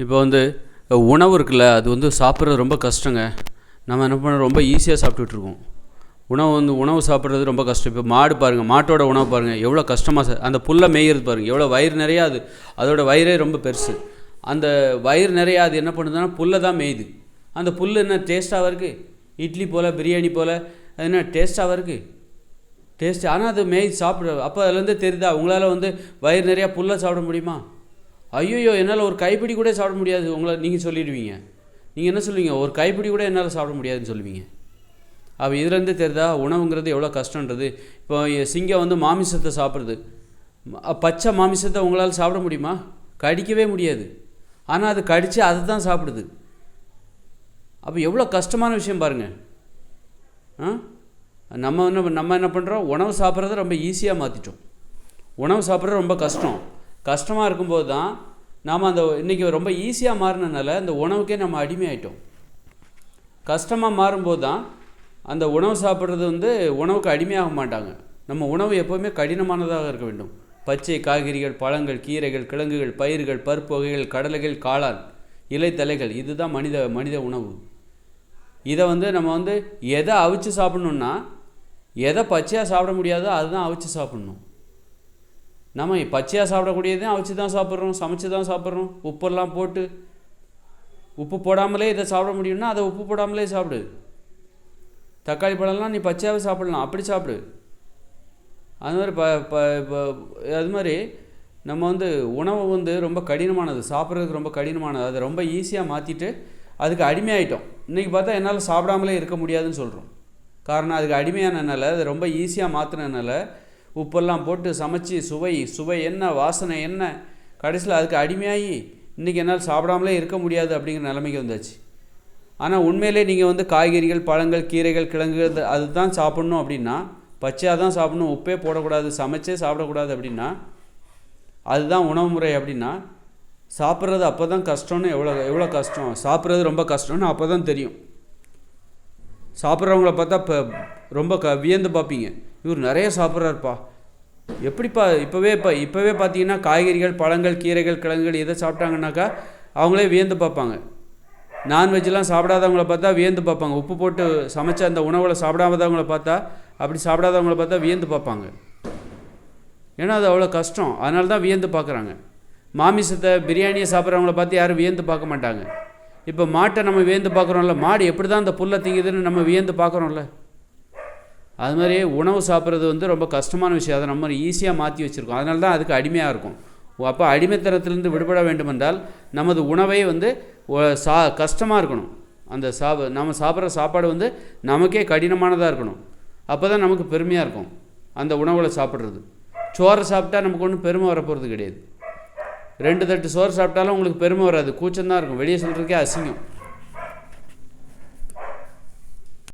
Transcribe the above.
இப்போ வந்து உணவு இருக்குல்ல அது வந்து சாப்பிட்றது ரொம்ப கஷ்டங்க. நம்ம என்ன பண்ணுறோம் ரொம்ப ஈஸியாக சாப்பிட்டுட்ருக்கோம் உணவு வந்து உணவு சாப்பிட்றது ரொம்ப கஷ்டம். இப்போ மாடு பாருங்கள் மாட்டோட உணவு பாருங்கள் எவ்வளோ கஷ்டமாக அந்த புல்லை மேய்கிறது பாருங்கள் எவ்வளோ வயிறு நிறையா அது. அதோடய வயிறே ரொம்ப பெருசு. அந்த வயிறு நிறையா அது என்ன பண்ணுதுன்னா புல்லை தான் மேயுது. அந்த புல் என்ன டேஸ்ட்டாக இருக்குது இட்லி போல் பிரியாணி போல் அது என்ன டேஸ்ட்டாக இருக்குது டேஸ்ட் ஆனால் அது மேய் சாப்பிட அப்போ அதுலேருந்து தெரியுதா? உங்களால் வந்து வயிறு நிறையா புல்லை சாப்பிட முடியுமா? ஐயோ என்னால் ஒரு கைப்பிடி கூட சாப்பிட முடியாது. உங்களை நீங்கள் சொல்லிடுவீங்க. நீங்கள் என்ன சொல்லுவீங்க? ஒரு கைப்பிடி கூட என்னால் சாப்பிட முடியாதுன்னு சொல்லுவீங்க. அப்போ இதுலேருந்து தெரியுதா உணவுங்கிறது எவ்வளோ கஷ்டன்றது இப்போ சிங்கம் வந்து மாமிசத்தை சாப்பிட்றது பச்சை மாமிசத்தை உங்களால் சாப்பிட முடியுமா? கடிக்கவே முடியாது. ஆனால் அது கடித்து அதை தான் சாப்பிடுது. அப்போ எவ்வளோ கஷ்டமான விஷயம் பாருங்கள் ஆ? நம்ம என்ன நம்ம என்ன பண்ணுறோம் உணவு சாப்பிட்றத ரொம்ப ஈஸியாக மாற்றிட்டோம் உணவு சாப்பிட்றது ரொம்ப கஷ்டம். கஷ்டமாக இருக்கும்போது தான் நாம் அந்த இன்றைக்கி ரொம்ப ஈஸியாக மாறினனால அந்த உணவுக்கே நம்ம அடிமையாயிட்டோம். கஷ்டமாக மாறும்போது தான் அந்த உணவு சாப்பிட்றது வந்து உணவுக்கு அடிமையாக மாட்டாங்க. நம்ம உணவு எப்போவுமே கடினமானதாக இருக்க வேண்டும். பச்சை காய்கறிகள் பழங்கள் கீரைகள் கிழங்குகள் பயிர்கள் பருப்பு வகைகள் கடலைகள் காளான் இலைத்தலைகள் இதுதான் மனித மனித உணவு. இதை வந்து நம்ம வந்து எதை அவிச்சு சாப்பிட்ணுன்னா எதை பச்சையாக சாப்பிட முடியாதோ அதுதான் அவிச்சு சாப்பிட்ணும். நம்ம பச்சையாக சாப்பிடக்கூடியதையும் அவிச்சு தான் சாப்பிட்றோம் சமைச்சு தான் சாப்பிட்றோம். உப்பெல்லாம் போட்டு உப்பு போடாமலே இதை சாப்பிட முடியும்னா அதை உப்பு போடாமலே சாப்பிடு. தக்காளி பழம்லாம் நீ பச்சையாகவே சாப்பிடலாம் அப்படி சாப்பிடு. அது மாதிரி ப ப அது மாதிரி நம்ம வந்து உணவு வந்து ரொம்ப கடினமானது சாப்பிட்றதுக்கு ரொம்ப கடினமானது. அதை ரொம்ப ஈஸியாக மாற்றிட்டு அதுக்கு அடிமையாயிட்டோம். இன்றைக்கி பார்த்தா என்னால் சாப்பிடாமலே இருக்க முடியாதுன்னு சொல்கிறோம் காரணம் அதுக்கு அடிமையானனால அது ரொம்ப ஈஸியாக மாற்றினனால உப்பெல்லாம் போட்டு சமைச்சு சுவை சுவை என்ன வாசனை என்ன? கடைசியில் அதுக்கு அடிமையாகி இன்றைக்கி என்னால் சாப்பிடாமலே இருக்க முடியாது அப்படிங்கிற நிலைமைக்கு வந்தாச்சு. ஆனால் உண்மையிலே நீங்கள் வந்து காய்கறிகள் பழங்கள் கீரைகள் கிழங்குகள் அதுதான் சாப்பிட்ணும் அப்படின்னா பச்சையாக தான் சாப்பிடணும் உப்பே போடக்கூடாது சமைச்சே சாப்பிடக்கூடாது அப்படின்னா அதுதான் உணவு முறை அப்படின்னா சாப்பிட்றது அப்போ தான் கஷ்டம்னு எவ்வளோ எவ்வளோ கஷ்டம்? சாப்பிட்றது ரொம்ப கஷ்டம்னு அப்போ தான் தெரியும். சாப்பிட்றவங்கள பார்த்தா இப்போ ரொம்ப க வியந்து பார்ப்பீங்க. இவர் நிறைய சாப்பிட்றாருப்பா. எப்படிப்பா இப்போவே இப்போ இப்போவே பார்த்தீங்கன்னா காய்கறிகள் பழங்கள் கீரைகள் கிழங்குகள் எதை சாப்பிட்டாங்கன்னாக்கா அவங்களே வியந்து பார்ப்பாங்க. நான்வெஜ்லாம் சாப்பிடாதவங்கள பார்த்தா வியந்து பார்ப்பாங்க. உப்பு போட்டு சமைச்ச அந்த உணவில் சாப்பிடாதவங்கள பார்த்தா அப்படி சாப்பிடாதவங்கள பார்த்தா வியந்து பார்ப்பாங்க. ஏன்னா அது அவ்வளோ கஷ்டம். அதனால தான் வியந்து பார்க்குறாங்க. மாமிசத்தை பிரியாணியை சாப்பிட்றவங்கள பார்த்து யாரும் வியந்து பார்க்க மாட்டாங்க. இப்போ மாட்டை நம்ம வியந்து பார்க்குறோம்ல மாடு எப்படி தான் அந்த புல்லை திங்குதுன்னு நம்ம வியந்து பார்க்குறோம்ல. அது மாதிரி உணவு சாப்பிட்றது வந்து ரொம்ப கஷ்டமான விஷயம். அதை நம்ம ஈஸியாக மாற்றி வச்சுருக்கோம். அதனால தான் அதுக்கு அடிமையாக இருக்கும். அப்போ அடிமைத்தனத்திலிருந்து விடுபட வேண்டுமென்றால் நமது உணவை வந்து சா கஷ்டமாக இருக்கணும். அந்த சாப் நம்ம சாப்பிட்ற சாப்பாடு வந்து நமக்கே கடினமானதாக இருக்கணும். அப்போ தான் நமக்கு பெருமையாக இருக்கும் அந்த உணவுகளை சாப்பிட்றது. சோறு சாப்பிட்டா நமக்கு ஒன்றும் பெருமை வரப்போகிறது கிடையாது. ரெண்டு தட்டு சோறு சாப்பிட்டாலும் உங்களுக்கு பெருமை வராது. கூச்சம் தான் இருக்கும். வெளியே சொல்கிறதுக்கே அசிங்கம்.